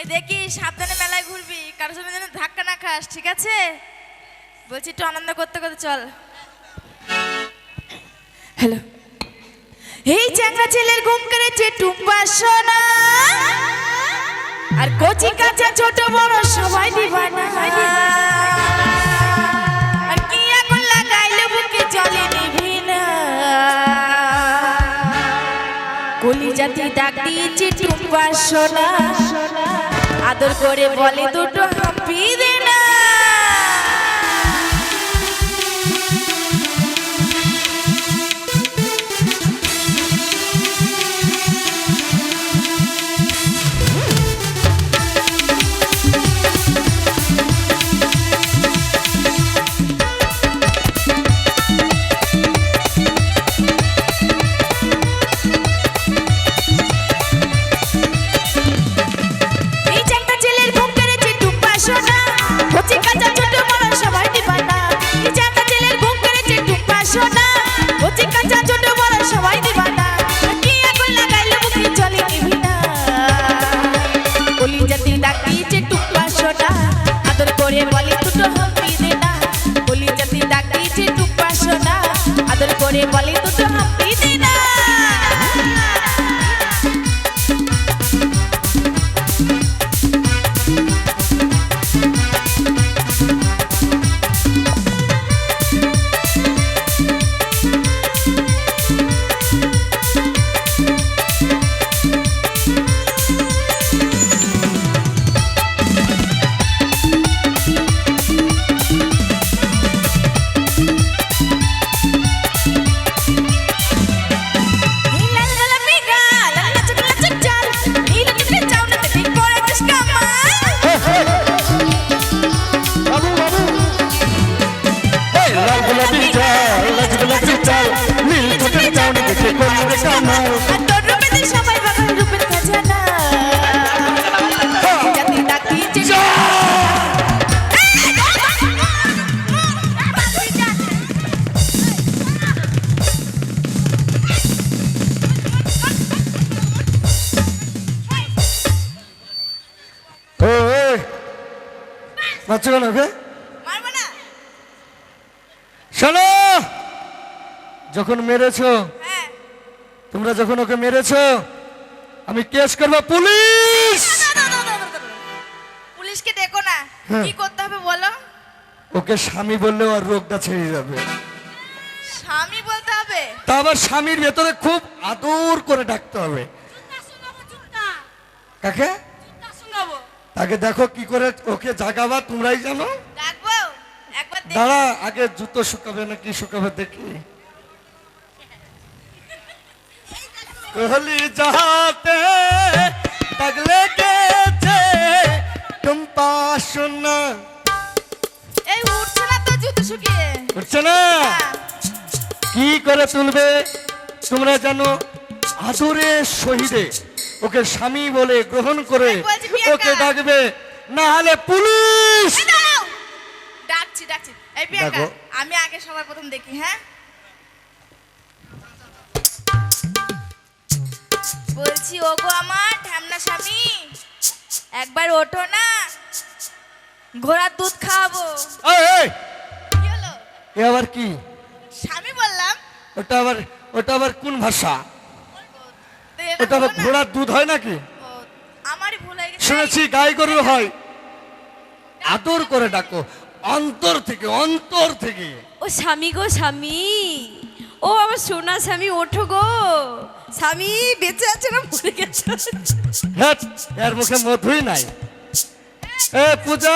এই দেখি, সাবধানে মেলায় ঘুরবি, কারোর সঙ্গে যেন ধাক্কা না খাস, ঠিক আছে? বলছি, একটু আনন্দ করতে করতে চল। হ্যালো এই চ্যাংরা ছেলের ঘুম করেছে টুম্পা আর কচি কাঁচা ছোট বড় সবাই দিবানা আর কি না। কলি জাতি ডাক দিয়েছে সোনা। আদর করে বলে দুটো হাঁপি দে না। করে বলে যখন মেরেছো হ্যাঁ। তোমরা যখন ওকে মেরেছো আমি কেস করব পুলিশ। পুলিশকে ডেকো না হ্যাঁ। কি করতে হবে বলো ওকে স্বামী বললেও আর রোগটা ছেড়ে যাবে স্বামী বলতে হবে তা আবার স্বামীর ভেতরে খুব আদর করে ডাকতে হবে কাকে তাকে দেখো কি করে ওকে জাগাবা তোমরাই জানো দাঁড়া আগে জুতো শুকাবে না কি শুকাবে দেখি कहली जाते तगले के थे तुम पास सुना এই উঠছে না তো জুতো শুকিয়ে বুঝছো না হ্যাঁ। কি করে তুলবে তোমরা জানো আদরে শহীদে ওকে স্বামী বলে গ্রহণ করে বলছি, প্রিয়াঙ্কা। ওকে ডাকবে না হলে পুলিশ এই দাঁড়াও। ডাকছি ডাকছি এই প্রিয়াঙ্কা ডাকো। আমি আগে সবার প্রথম দেখি হ্যাঁ বলছি ওগো আমার ঢ্যামনা স্বামী। একবার ওঠো না। ঘোড়ার দুধ খাওয়াবো। কি হলো? এ আবার কি? স্বামী বললাম ওটা আবার ওটা আবার কোন ভাষা? ওটা আবার ঘোড়ার দুধ হয় নাকি? আমারই ভুল হয়ে গেছে। শুনেছি গাই গরুর হয়। আদর করে ডাকো অন্তর থেকে অন্তর থেকে। ও স্বামী গো স্বামী। ও আমার সোনা স্বামী ওঠো গো। স্বামী বেঁচে আছে না মরে গেছে? এর মুখে মধুই নাই। এ পূজা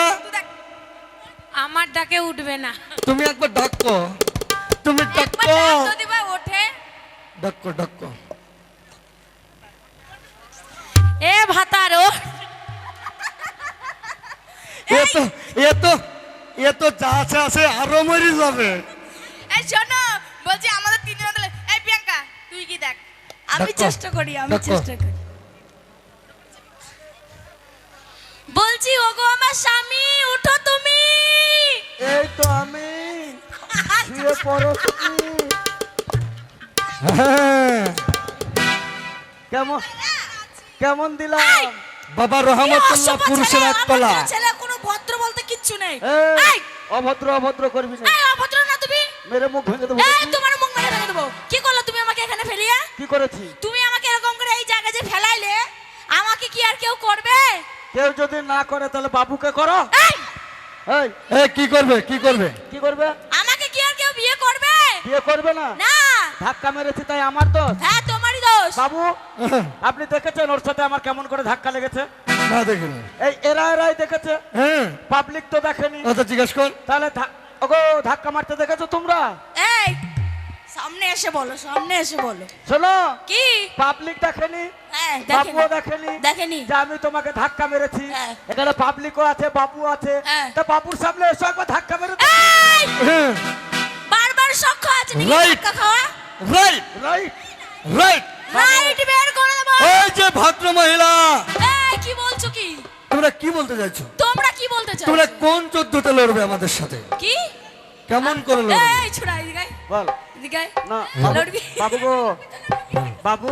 আমার ডাকে উঠবে না। তুমি একবার ডাকো তুমি ডাকো দিবা ওঠে। ডাকো ডাকো। এ ভাতারো এ তো এ তো এ তো যা আছে আছে আরও মরি যাবে। এই শোনো বলছি আমাদের তিনজন মিলে এই প্রিয়াঙ্কা তুই কি দেখ? আমি চেষ্টা করি আমি চেষ্টা করি। বলছি ওগো আমার স্বামী উঠো তুমি। এই তো আমি। শুয়ে পড়ো তুমি। হ্যাঁ। কেমন কেমন দিলাম? বাবা রহমতুল্লাহ পুরুষের কলা ছেলে কোনো ভদ্র বলতে কিচ্ছু নেই। অভদ্র অভদ্র করবি না এই, অভদ্র না তুমি মেরে মুখ ভেঙে দেবো এই তোমার মুখ মেরে ফেলে দেবো। কি করল তুমি আমাকে এখানে ফেলিয়া? কি করেছি? তুমি আমাকে এরকম করে এই জায়গায় যে ফেলাইলে আমাকে কি আর কেউ করবে? কেউ যদি না করে তাহলে বাবুকে করো। এই! এই এ কি করবে? কি করবে? কি করবে? আমাকে কি আর কেউ বিয়ে করবে? বিয়ে করবে না। না। ধাক্কা মেরেছি তাই আমার তো হ্যাঁ তোমারই দোষ। বাবু আপনি দেখেছেন ওর সাথে আমার কেমন করে ধাক্কা লেগেছে? না দেখিনি। এই এরা এরাই দেখেছে। হ্যাঁ। পাবলিক তো দেখেনি। আচ্ছা জিজ্ঞেস কর। তাহলে ওগো ধাক্কা মারতে দেখেছ তোমরা? এই সামনে এসে বলো সামনে এসে বলো। শোনো কি? পাবলিক দেখেনি হ্যাঁ বাবুও দেখেনি দেখেনি। দেখেনি যে আমি তোমাকে ধাক্কা মেরেছি। হ্যাঁ। এখানে পাবলিকও আছে বাবু আছে। হ্যাঁ। তা বাবুর সামনে এসে একবার ধাক্কা মেরে বারবার সখ্য আছে নাকি Right. ধাক্কা খাওয়া? রাইট রাইট রাইট রাইট বের করে দেবো। এই যে ভদ্র মহিলা। এই কি বলছো কি? তোমরা কি বলতে চাইছো? তোমরা কি বলতে চাও তোমরা কোন চোদ্দতে লড়বে আমাদের সাথে? কি? কেমন করে লড়বে? এই ছোড়া এদিকে বল। এদিকে না বাবু- লড়বি? বাবু গো বাবু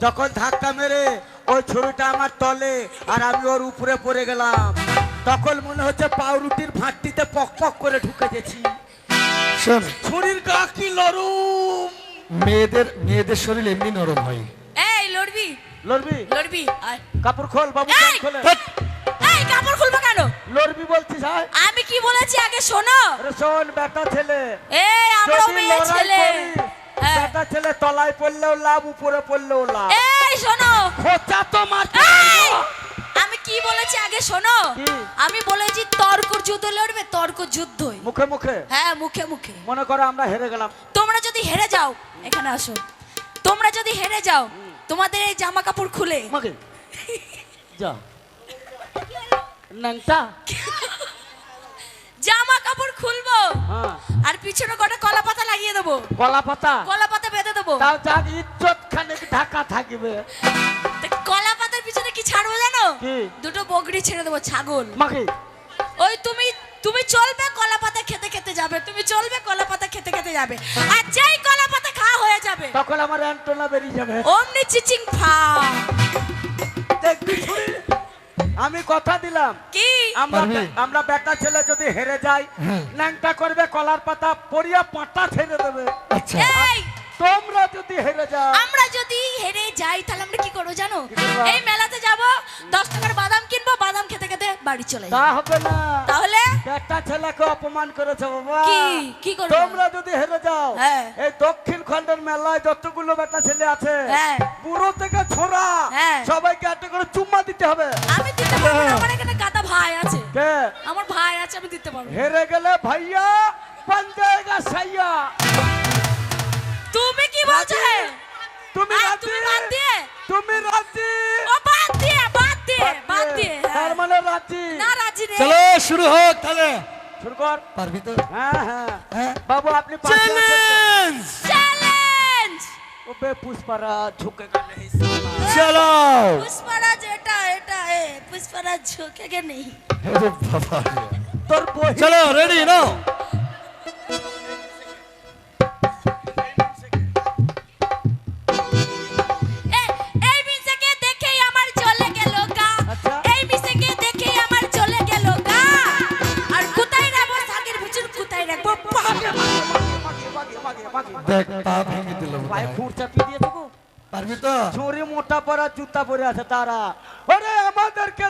যখন ধাক্কা মেরে ওই ছুরিটা আমার তলে আর আমি ওর উপরে পড়ে গেলাম তখন মনে হচ্ছে পাউরুটির ভাঁটিতে পক পক করে ঢুকে গেছি। শোন। ছুরির গা কি লরুম মেয়েদের মেয়েদের শরীর এমনি নরম হয়। এই লড়বি। লড়বি? লড়বি আয়। কাপড় খোল বাবু খোলে। খুলবো কেন? লড়বি বলছিস হ্যাঁ আমি কি বলেছি আগে শোনো। শোন বেটা ছেলে। এই আমরাও মেয়ে ছেলে। হ্যাঁ। বেটা ছেলে তলায় পড়লেও লাভ উপরে পড়লেও লাভ। এই শোনো। খোঁচা তো মারতে আমি কি বলেছি আগে শোনো? আমি বলেছি তর্ক যুদ্ধ লড়বে তর্ক যুদ্ধই। মুখে মুখে? হ্যাঁ মুখে মুখে। মনে করো আমরা হেরে গেলাম। তোমরা যদি হেরে যাও এখানে আসো। তোমরা যদি হেরে যাও তোমাদের এই জামা কাপড় খুলে যা। নাংটা জামা কাপড় খুলবো হ্যাঁ। আর পিছনে কটা কলা পাতা লাগিয়ে দেবো। কলা পাতা? কলা পাতা বেঁধে দেবো। তাও যাক ইজ্জত খানিক ঢাকা থাকবে। কলা পাতার পিছনে কি ছাড়বো জানো? দুটো বগড়ি ছেড়ে দেবো ছাগল। মাকে। ওই তুমি তুমি চলবে কলা পাতা খেতে খেতে যাবে তুমি চলবে কলা পাতা খেতে খেতে যাবে। আর যেই কলা পাতা খাওয়া হয়ে যাবে তখন আমার অ্যান্টোনা বেরিয়ে যাবে। অমনি চিচিং ফা দেখবি? আমি কথা দিলাম। কি? আমরা আমরা বেটা ছেলে যদি হেরে যাই হ্যাঁ। ন্যাংটা করবে কলার পাতা পরিয়া পাতা ছেড়ে দেবে। আচ্ছা। এই! তোমরা যদি হেরে যাও। আমরা যদি হেরে যাই তাহলে আমরা কি করব জানো? এই মেলাতে যাব দশ টাকার বাদাম কিনবো বাদাম খেতে খেতে বাড়ি চলে তা হবে না। তাহলে? বেটা ছেলেকে অপমান করেছে বাবা। কি? কি করব? তোমরা যদি হেরে যাও হ্যাঁ। এই দক্ষিণ খণ্ডের মেলায় যতগুলো বেটা ছেলে আছে হ্যাঁ। বুড়ো থেকে ছোড়া হ্যাঁ। সবাইকে একটা করে চুম্মা দিতে হবে। আছে আমি দিতে পারব। হেরে গেলে ভাইয়া পাঞ্জায়গা সাইয়া। তুমি কি বলছো? হে? তুমি আয়, তুমি বাদ দিয়ে। তুমি রাজি? ও বাদ দিয়ে বাদ দিয়ে বাদ দিয়ে। তার হ্যাঁ। মানে রাজি। না রাজি নেই। চলো শুরু হোক তাহলে। শুরু কর। পারবি তো হ্যাঁ হ্যাঁ। হ্যাঁ। বাবু আপনি? চ্যালেঞ্জ চ্যালেঞ্জ ওবে পুষ্পারা ঝুঁকে গেলে চলো পুষ্পরাজ এটা এটা এ পুষ্পরাজ ঝুঁকে নেই। বাবা। তোর চলো রেডি নাও। এ- এই মিশাকে দেখেই আমার চলে গেল গা। আচ্ছা। এই মিশাকে দেখেই আমার চলে গেল গা। আর কোথায় রাখব? শাকের ভিতর কোথায় রাখব? পা। দেখ পা ভেঙে দিল পায়ে খুঁড় চাপিয়ে দিয়ে দেবো পারবি তো? চুরি মোটা পরা জুতা পরে আছে তারা। ওরে আমাদেরকে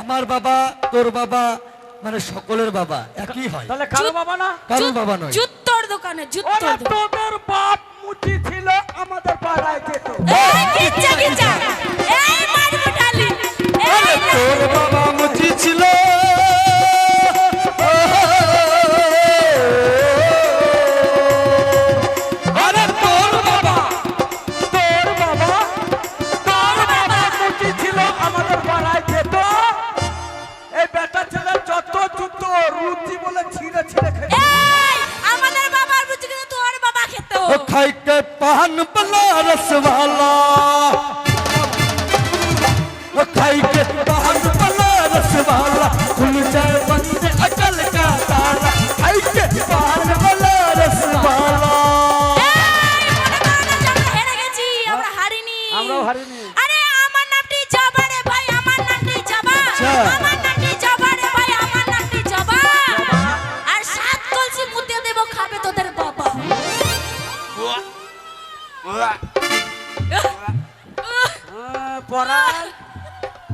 আমার বাবা তোর বাবা মানে সকলের বাবা একই হয়। কারও বাবা না? কারও বাবা নয়। জুত্তর দোকানে তোদের বাপ মুটি ছিল আমাদের পাড়ায় যেত। এই কিচ্ছা কিচ্ছা। এই তোর বাবা মুটি ছিল रसवाला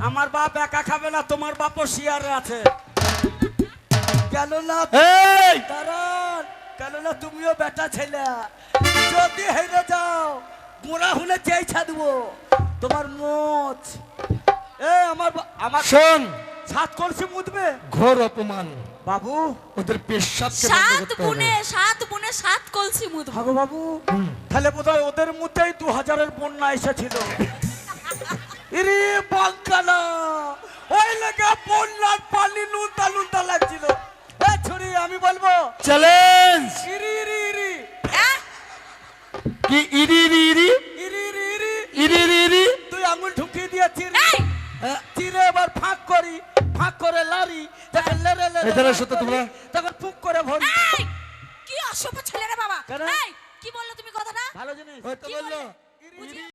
আমার বাপ একা খাবে না তোমার বাপও শিয়ারে আছে। কেন না দাঁড়ান কেননা তুমিও বেটা ছেলে? যদি হেরে যাও বুড়া হলে চেয়ে ছাড়বো? তোমার মোচ এ আমার আমার শোন। সাত করছি মুদবে ঘোর অপমান। বাবু ওদের পেশাবকে বন্ধ সাত হবে? সাত বুনে সাত কলসি মুদ হাগো বাবু। তাহলে বোধহয় ওদের মধ্যেই দু হাজারের বন্যা এসেছিল। ইরে বাঙ্কালা। ওই লেগে বন্যার পানি নুনতা নুনতা লাগছিল। এ ছুরি আমি বলব চ্যালেঞ্জ! ইরি ইরি ইরি। কি ইরি ইরি ইরি? ইরি ইরি ইরি। ইরি তুই আঙুল ঢুকিয়ে দিয়েছিস এই! হ্যাঁ, চিরে এবার ফাঁক করি। এছাড়া সত্যি তখন পুক করে ভর কি অসভ্য ছেলেরা বাবা। কি বলল তুমি কথাটা? ভালো জিনিস।